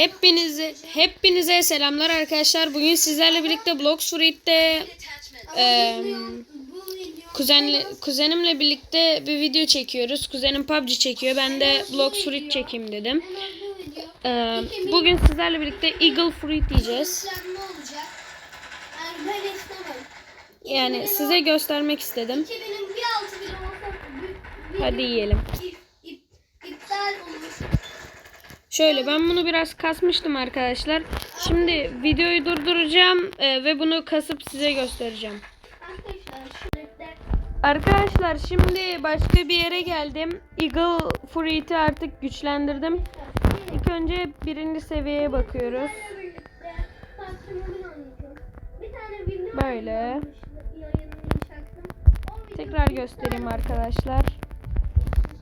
Hepinize hepinize selamlar arkadaşlar. Bugün sizlerle birlikte Blox Fruit'te e, kuzenle, kuzenimle birlikte bir video çekiyoruz. Kuzenim PUBG çekiyor. Ben de Blox Fruit çekeyim dedim. E, bugün sizlerle birlikte Eagle Fruit yiyeceğiz. Yani size göstermek istedim. 2000'in bir altı bir olsa bir- bir- Hadi yiyelim. Şöyle ben bunu biraz kasmıştım arkadaşlar. Şimdi videoyu durduracağım e, ve bunu kasıp size göstereceğim. Arkadaşlar şimdi başka bir yere geldim. Eagle Fruit'i artık güçlendirdim. İlk önce birinci seviyeye bakıyoruz. Böyle. Tekrar göstereyim arkadaşlar.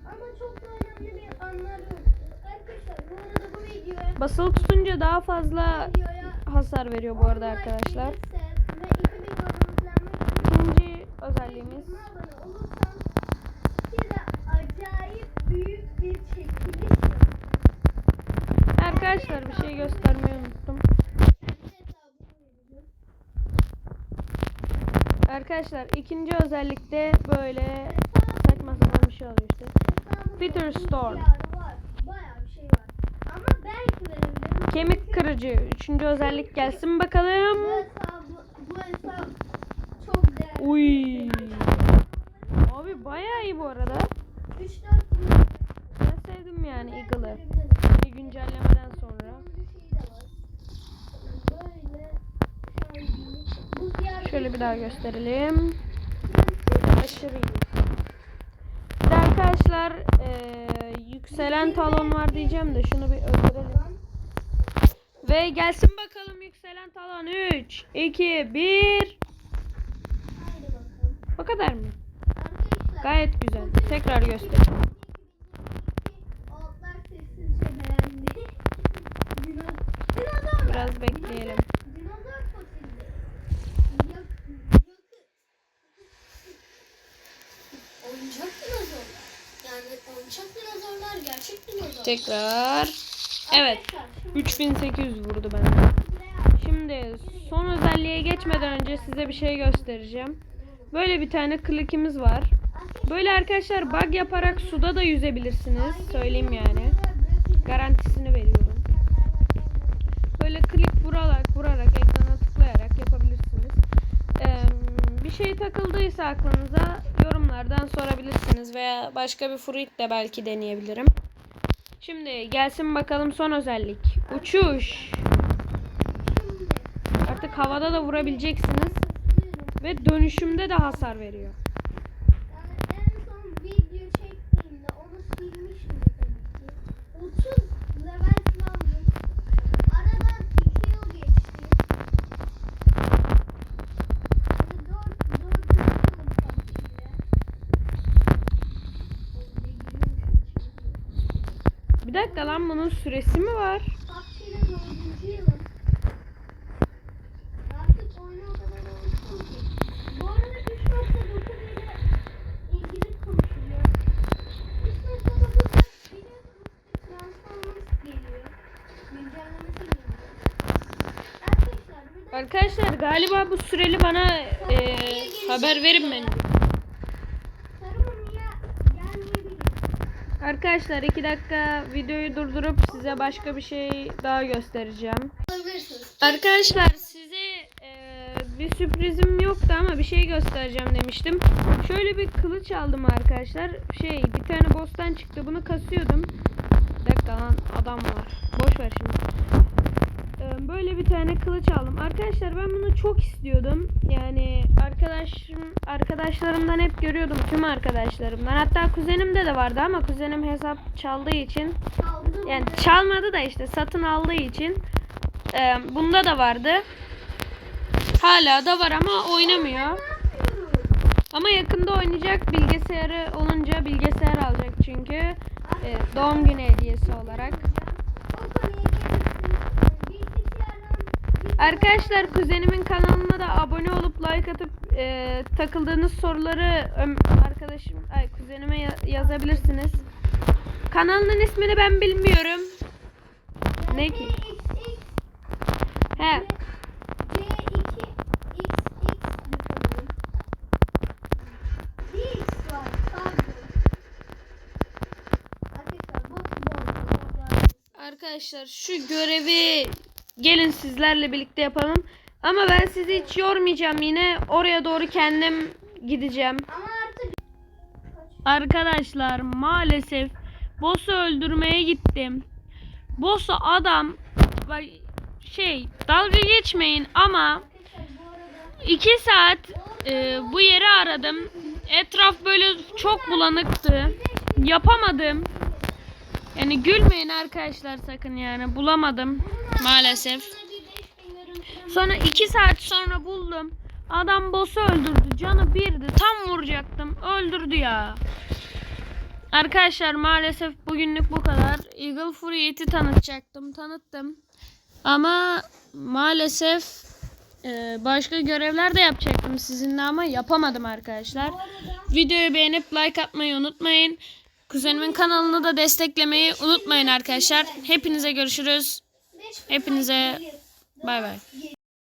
Ama çok önemli bir anlar yok. Arkadaşlar bu arada bu videoya Basılı tutunca daha fazla hasar veriyor bu arada arkadaşlar. Ve 2000 abone İkinci özelliğimiz. Arkadaşlar bir şey göstermeyi unuttum. Arkadaşlar ikinci özellikte böyle saçma sapan bir şey oluyor işte. Peter Storm. Var, bayağı bir şey var. Ama belki verebilirim. Kemik kırıcı. Üçüncü özellik gelsin bakalım. Bu hesap, bu hesap çok değerli. Uy. Abi bayağı iyi bu arada. 3-4 gün Ben sevdim yani Eagle'ı. Bir güncellemeden sonra. Şöyle bir daha gösterelim. Aşırı iyi. Arkadaşlar yükselen talon var diyeceğim de şunu bir öldürelim. Ve gelsin bakalım yükselen talon. 3, 2, 1. O kadar mı? Gayet güzel. Tekrar göstereyim. Oyuncak dinozorlar gerçek dinozorlar. Tekrar. Evet. Arkadaşlar, şimdi 3800 vurdu bana. Şimdi son özelliğe geçmeden önce size bir şey göstereceğim. Böyle bir tane klikimiz var. Böyle arkadaşlar bug yaparak suda da yüzebilirsiniz. Söyleyeyim yani. Garantisini veriyorum. Şey takıldıysa aklınıza yorumlardan sorabilirsiniz veya başka bir fruit de belki deneyebilirim. Şimdi gelsin bakalım son özellik. Uçuş. Artık havada da vurabileceksiniz ve dönüşümde de hasar veriyor. Bir dakika lan bunun süresi mi var? PUBG'de 4. yılım. Artık oyunu o kadar unuttum ki. Bu arada 3.9 ile ilgili konuşacağım. 3.9'da biliyorsunuz Transformers geliyor. Güncellemesi geliyor. Arkadaşlar bir de Arkadaşlar galiba bu süreli bana e, haber verin bence. Arkadaşlar iki dakika videoyu durdurup size başka bir şey daha göstereceğim. Arkadaşlar size e, bir sürprizim yoktu ama bir şey göstereceğim demiştim. Şöyle bir kılıç aldım arkadaşlar. Şey bir tane boss'tan çıktı bunu kasıyordum. Bir dakika lan adam var. Boş ver şimdi. Böyle bir tane kılıç aldım. Arkadaşlar ben bunu çok istiyordum. Yani arkadaşım arkadaşlarımdan hep görüyordum tüm arkadaşlarımdan. Hatta kuzenimde de vardı ama kuzenim hesap çaldığı için Aldım. yani çalmadı da işte satın aldığı için e, bunda da vardı. Hala da var ama oynamıyor. Ama yakında oynayacak bilgisayarı olunca bilgisayar alacak çünkü e, doğum günü hediyesi olarak. Arkadaşlar kuzenimin kanalına da abone olup like atıp e, takıldığınız soruları arkadaşım ay kuzenime ya- yazabilirsiniz. Kanalının ismini ben bilmiyorum. Ne ki? He. C2, XX yapalım. DX var, pardon. Arkadaşlar boş boş. Arkadaşlar şu görevi gelin sizlerle birlikte yapalım. Ama ben sizi hiç yormayacağım yine. Oraya doğru kendim gideceğim. Arkadaşlar maalesef boss'u öldürmeye gittim. Boss'u adam şey dalga geçmeyin ama arkadaşlar bu arada 2 saat e, bu yeri aradım. Etraf böyle çok bulanıktı. Yapamadım. Yani gülmeyin arkadaşlar sakın yani bulamadım maalesef. Sonra bir 5000 görüntüleme Sonra 2 saat sonra buldum. Adam boss'u öldürdü. Canı birdi. Tam vuracaktım. Öldürdü ya. Arkadaşlar maalesef bugünlük bu kadar. Eagle Fury eti tanıtacaktım. Tanıttım. Ama maalesef e, başka görevler de yapacaktım sizinle ama yapamadım arkadaşlar. Videoyu beğenip like atmayı unutmayın. Kuzenimin kanalını da desteklemeyi unutmayın arkadaşlar. Hepinize görüşürüz. 5000 Hepinize bay bay.